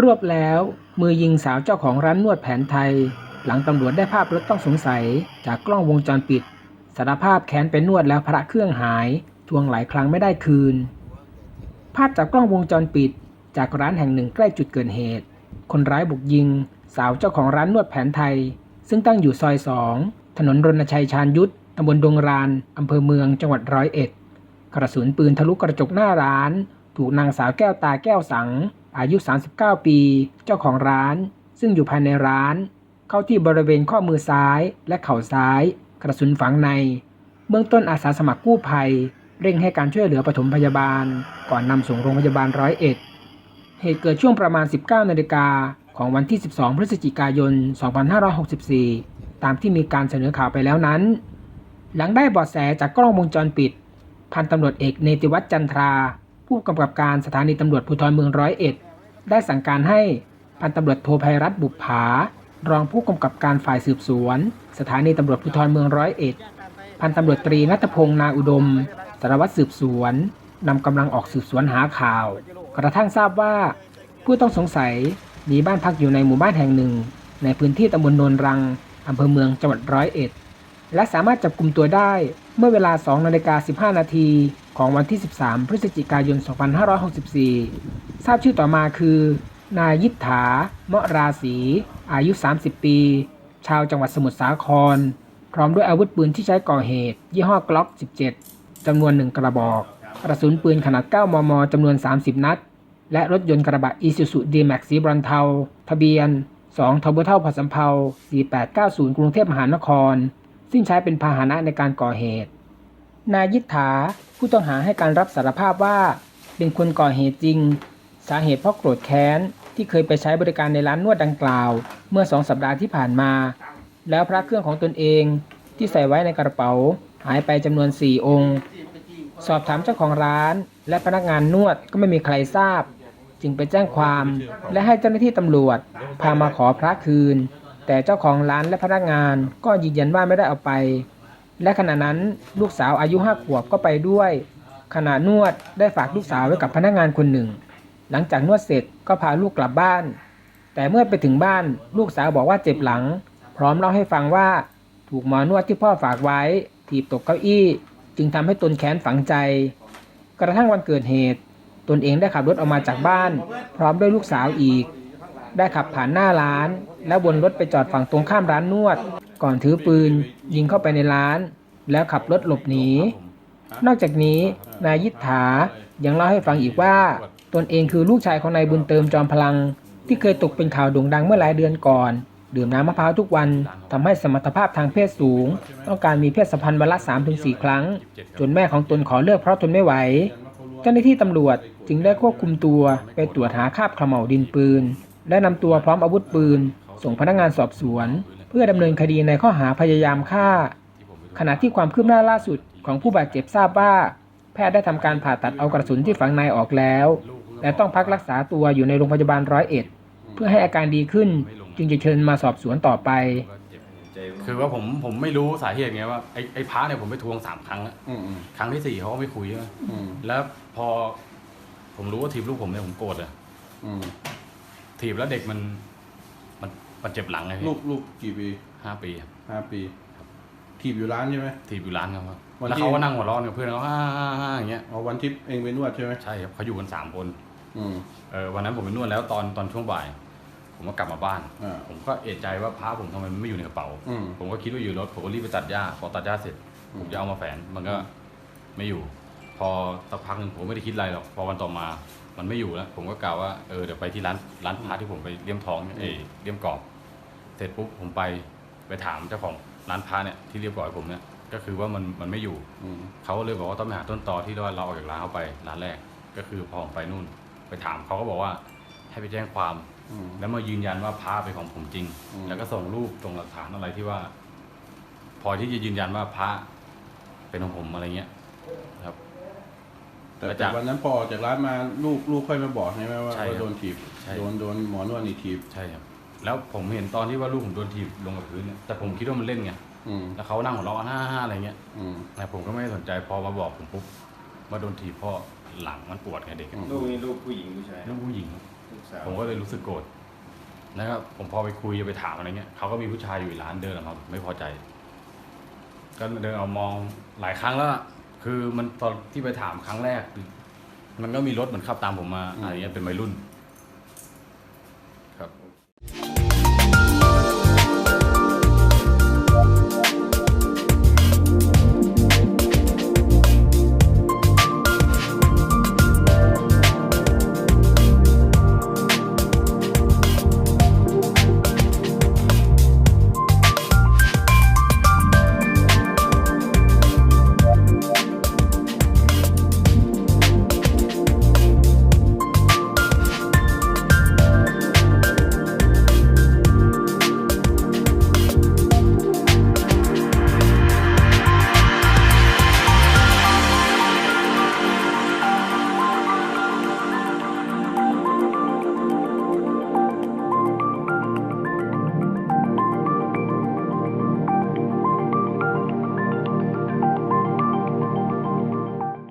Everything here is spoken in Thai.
รวบแล้ว มือยิงสาวเจ้าของร้านนวดแผนไทย หลังตำรวจได้ภาพรถต้องสงสัย จากกล้องวงจรปิดสารภาพแค้นไปนวดแล้วพระเครื่องหาย ทวงหลายครั้งไม่ได้คืน ภาพจากกล้องวงจรปิด จากร้านแห่งหนึ่งใกล้จุดเกิดเหตุ คนร้ายบุกยิง สาวเจ้าของร้านนวดแผนไทย ซึ่งตั้งอยู่ซอยสองถนนรณชัยชาญยุทธตำบลดงรานอำเภอเมืองจังหวัดร้อยเอ็ด กระสุนปืนทะลุกระจกหน้าร้าน ถูกนางสาวแก้วตาแก้วสัง อายุ 39 ปี เจ้าของร้าน ซึ่งอยู่ภายในร้าน เข้าที่บริเวณข้อมือซ้ายและเข่าซ้าย กระสุนฝังใน เบื้องต้นอาสาสมัครกู้ภัย เร่งให้การช่วยเหลือปฐมพยาบาล ก่อนนำส่งโรงพยาบาลร้อยเอ็ดเหตุเกิดช่วงประมาณ 19 นาฬิกาของวันที่ 12 พฤศจิกายน 2564 ตามที่มีการเสนอข่าวไปแล้วนั้น หลังได้บาะแสจากกล้องวงจรปิด พันตำรวจเอกเนติวัฒน์จันทรา ผู้กำกับการสถานีตำรวจภูธรเมืองร้อยเอ็ด ได้สั่งการให้พันตำรวจโทภัยรัตน์บุปผารองผู้กำกับการฝ่ายสืบสวน สถานีตำรวจภูธรเมืองร้อยเอ็ด พันตำรวจตรีนัทพงษ์นาอุดม สารวัตรสืบสวนนำกำลังออกสืบสวนหาข่าว กระทั่งทราบว่า ผู้ต้องสงสัยมีบ้านพักอยู่ในหมู่บ้านแห่งหนึ่ง ในพื้นที่ตำบลโนนรังอำเภอเมืองจังหวัดร้อยเอ็ด และสามารถจับกลุ่มตัวได้ เมื่อเวลา 2 นาฬิกา 15 นาทีของวันที่ 13 พฤศจิกายน 2564 ทราบชื่อต่อมาคือ นายยิทธาเมาะราศี อายุ 30 ปี ชาวจังหวัดสมุทรสาคร พร้อมด้วยอาวุธปืนที่ใช้ก่อเหตุ ยี่ห้อกล็อก 17 จำนวน 1 กระบอก กระสุนปืนขนาด 9 มม จำนวน 30 นัด และรถยนต์กระบะ Isuzu D-Max สีบรอนเทา ทะเบียน 2ทบเท่าพสำเภา4890 กรุงเทพมหานคร ซึ่งใช้เป็นพาหนะในการก่อเหตุ นายยิทธาผู้ต้องหาให้การรับสารภาพว่า เป็นคนก่อเหตุจริง สาเหตุเพราะโกรธแค้นที่เคยไปใช้บริการในร้านนวดดังกล่าว เมื่อสองสัปดาห์ที่ผ่านมา แล้วพระเครื่องของตนเองที่ใส่ไว้ในกระเป๋า หายไปจำนวน4องค์ สอบถามเจ้าของร้าน และพนักงานนวดก็ไม่มีใครทราบ จึงไปแจ้งความ และให้เจ้าหน้าที่ตำรวจ พามาขอพระคืน แต่เจ้าของร้านและพนักงานก็ยืนยันว่าไม่ได้เอาไป และขณะนั้นลูกสาวอายุห้าขวบก็ไปด้วย ขณะนวดได้ฝากลูกสาวไว้กับพนักงานคนหนึ่ง หลังจากนวดเสร็จก็พาลูกกลับบ้าน แต่เมื่อไปถึงบ้านลูกสาวบอกว่าเจ็บหลัง พร้อมเล่าให้ฟังว่า ถูกหมอนวดที่พ่อฝากไว้ ถีบตกเก้าอี้ จึงทำให้ตนแค้นฝังใจ กระทั่งวันเกิดเหตุ ตนเองได้ขับรถออกมาจากบ้าน พร้อมด้วยลูกสาวอีก ได้ขับผ่านหน้าร้าน แล้ววนรถไปจอดฝั่งตรงข้ามร้านนวด ก่อนถือปืนยิงเข้าไปในร้าน แล้วขับรถหลบหนี นอกจากนี้นายยิทธายังเล่าให้ฟังอีกว่า ตนเองคือลูกชายของนายบุญเติมจอมพลัง ที่เคยตกเป็นข่าวโด่งดังเมื่อหลายเดือนก่อน ดื่มน้ำมะพร้าวทุกวันทำให้สมรรถภาพทางเพศสูง ต้องการมีเพศสัมพันธ์วันละ3-4 ครั้ง จนแม่ของตนขอเลิกเพราะทนไม่ไหวเจ้าหน้าที่ตำรวจจึงได้ควบคุมตัวไปตรวจหาคราบขม่าวดินปืน และนำตัวพร้อมอาวุธปืน ส่งพนักงานสอบสวน เพื่อดำเนินคดีในข้อหาพยายามฆ่า ขณะที่ความคืบหน้าล่าสุดของผู้บาดเจ็บทราบว่า แพทย์ได้ทำการผ่าตัดเอากระสุนที่ฝังในออกแล้ว และต้องพักรักษาตัวอยู่ในโรงพยาบาลร้อยเอ็ด เพื่อให้อาการดีขึ้นจึงจะเชิญมาสอบสวนต่อไป คือว่าผมผมไม่รู้สาเหตุไงว่าไอ้ไอ้พระเนี่ยผมไปทวงสามครั้งแล้วอืมอืมครั้งที่สี่เขาก็ไม่คุยใช่ไหมอืมแล้วพอผมรู้ว่าทีบลูกผมเนี่ยผมโกรธเลยอืม ถีบแล้วเด็กมัน มันมันเจ็บหลังไงพี่ลูกลูกกี่ปีห้าปีครับห้าปีทีบอยู่ร้านใช่ไหมถีบอยู่ร้านครับวันแล้วที่เขาก็นั่งหัวเร้อนกับเพื่อนเขาฮ่าฮ่าฮ่าอย่างเงี้ยเอาวันที่เองไปนวดใช่ไหมใช่ครับเขาอยู่กันสามคนอืมเออวันนั้นผมไปนวดแล้วตอนตอนช่วงบ่าย ผมก็กลับมาบ้านอ่าผมก็เอะใจว่าพระผมทำไมมันไม่อยู่ในกระเป๋าอืมผมก็คิดว่าอยู่รถผมก็รีบไปตัดหญ้าพอตัดหญ้าเสร็จอืมผมจะเอามาแฝนมันก็ไม่อยู่ พอสักพักหนึ่งผมไม่ได้คิดอะไรหรอกพอวันต่อมามันไม่อยู่แล้วผมก็กล่าวว่าเออเดี๋ยวไปที่ร้านร้านพาที่ผมไปเลี่ยมทองเนี่ยเอยเลี่ยมกรอบ เสร็จปุ๊บผมไปไปถามเจ้าของร้านพาเนี่ยที่เรียบร้อยผมเนี่ยก็คือว่ามันมันไม่อยู่อืม เขาก็เลยบอกว่าต้องไปหาต้นตอที่ว่าเราออกจากร้านเขาไปร้านแรก ก็คือพอผมไปนู่น ไปถามเขาก็บอกว่าให้ไปแจ้งความ อืม แล้วมายืนยันว่าพระเป็นของผมจริง อืม แล้วก็ส่งรูปส่งหลักฐานอะไรที่ว่า พอที่จะยืนยันว่าพระเป็นของผมอะไรเงี้ยครับ แต่แล้วแต่จากวันนั้นพอออกจากร้านมาลูกลูกค่อยมาบอกใช่ไหมว่าใช่ครับว่าโดนถีบใช่ โดนโดนหมอนวดนี่ถีบใช่ครับ แล้วผมเห็นตอนที่ว่าลูกผมโดนถีบลงกับพื้นเนี่ยแต่ผมคิดว่ามันเล่นไงอืมแล้วเขานั่งหัวเราะห้าห้าอะไรเงี้ยอืม แต่ผมก็ไม่ได้สนใจพอมาบอกผมปุ๊บว่าโดนถีบเพ่อหลังมันปวดไงเด็กอะอืม ลูกนี่ลูกผู้หญิงผู้ชายลูกผู้หญิงอลูกสาวผมก็เลยรู้สึกโกรธนะครับผมพอไปคุยจะไปถามอะไรเงี้ยเขาก็มีผู้ชายอยู่อีกร้านเดินออกมาไม่พอใจ ก็เดินเอามองหลายครั้งแล้วอะคือมันตอนที่ไปถามครั้งแรก มันก็มีรถเหมือนขับตามผมมาอะไรเงี้ยเป็นวัยรุ่น